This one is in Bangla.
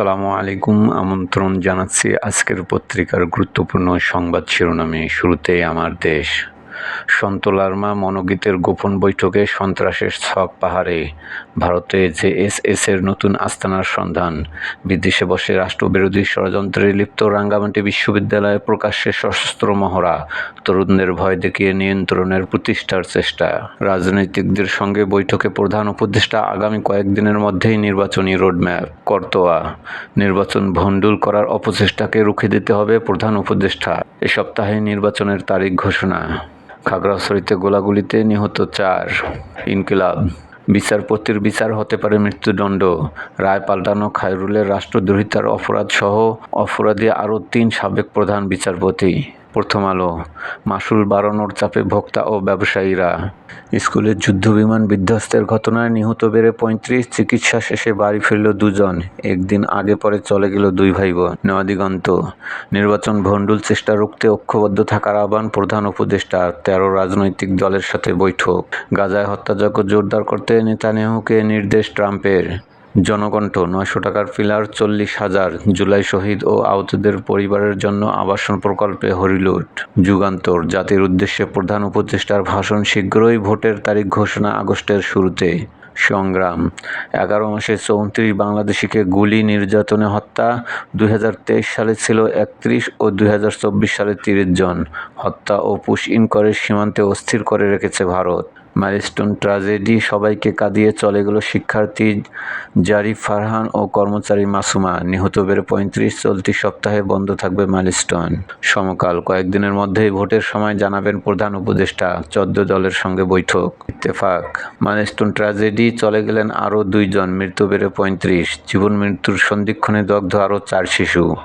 আসসালামু আলাইকুম। আমন্ত্রণ জানাচ্ছি আজকের পত্রিকার গুরুত্বপূর্ণ সংবাদ শিরোনামে। শুরুতেই আমার দেশ। সন্তলার্মা মনোগীতের গোপন বৈঠকে সন্ত্রাসের ছক পাহাড়ে। ভারতে জেএসএস এর নতুন আস্তানার সন্ধান। বিদেশে বসে রাষ্ট্রবিরোধী ষড়যন্ত্রে লিপ্ত রাঙ্গামাটি বিশ্ববিদ্যালয়ে প্রকাশ্যে সশস্ত্র মহড়া। তরুণদের ভয় দেখিয়ে নিয়ন্ত্রণের প্রতিষ্ঠার চেষ্টা। রাজনৈতিকদের সঙ্গে বৈঠকে প্রধান উপদেষ্টা আগামী কয়েকদিনের মধ্যেই নির্বাচনী রোডম্যাপ। করতোয়া। নির্বাচন ভণ্ডুল করার অপচেষ্টাকে রুখে দিতে হবে প্রধান উপদেষ্টা। এ সপ্তাহে নির্বাচনের তারিখ ঘোষণা। খাগড়াছড়িতে গোলাগুলিতে নিহত চার ইনকিলাব। বিচারপতির বিচার হতে পারে মৃত্যুদণ্ড। রায় পাল্টানো খায়রুলের রাষ্ট্রদ্রোহিতার অপরাধসহ অপরাধী আরও তিন সাবেক প্রধান বিচারপতি। প্রথম আলো মাসুল বাড়ানোর চাপে ভোক্তা ও ব্যবসায়ীরা। স্কুলের যুদ্ধবিমান বিধ্বস্তের ঘটনায় নিহত বেড়ে পঁয়ত্রিশ, চিকিৎসা শেষে বাড়ি ফিরল দুজন। একদিন আগে পরে চলে গেল দুই ভাই বোন নয়াদিগন্ত নির্বাচন ভণ্ডুল চেষ্টা রুখতে ঐক্যবদ্ধ থাকার আহ্বান প্রধান উপদেষ্টা, তেরো রাজনৈতিক দলের সাথে বৈঠক। গাজায় হত্যাযজ্ঞ জোরদার করতে নেতানিয়াহুকে নির্দেশ ট্রাম্পের। জনকণ্ঠ, নয়শো টাকার পিলার চল্লিশ হাজার, জুলাই শহীদ ও আহতদের পরিবারের জন্য আবাসন প্রকল্পে হরিলুট। যুগান্তর, জাতির উদ্দেশ্যে প্রধান উপদেষ্টার ভাষণ শীঘ্রই ভোটের তারিখ ঘোষণা আগস্টের শুরুতে। সংগ্রাম, এগারো মাসে চৌত্রিশ বাংলাদেশিকে গুলি, নির্যাতনে হত্যা, দুই হাজার তেইশ সালে ছিল একত্রিশ ও দুই হাজার চব্বিশ সালে তিরিশ জন। হত্যা ও পুশ ইন করে সীমান্তে অস্থির করে রেখেছে ভারত। মাইলস্টোন ট্র্যাজেডি সবাইকে কাঁদিয়ে চলে গেল শিক্ষার্থী জারিফ ফারহান ও কর্মচারী মাসুমা। নিহত বেড়ে পঁয়ত্রিশ, চলতি সপ্তাহে বন্ধ থাকবে মাইলস্টোন। সমকাল কয়েকদিনের মধ্যেই ভোটের সময় জানাবেন প্রধান উপদেষ্টা, চোদ্দ দলের সঙ্গে বৈঠক। ইত্তেফাক, মাইলস্টোন ট্র্যাজেডি চলে গেলেন আরও দুইজন, মৃত্যু বেড়ে পঁয়ত্রিশ। জীবন মৃত্যুর সন্ধিক্ষণে দগ্ধ আরও চার শিশু।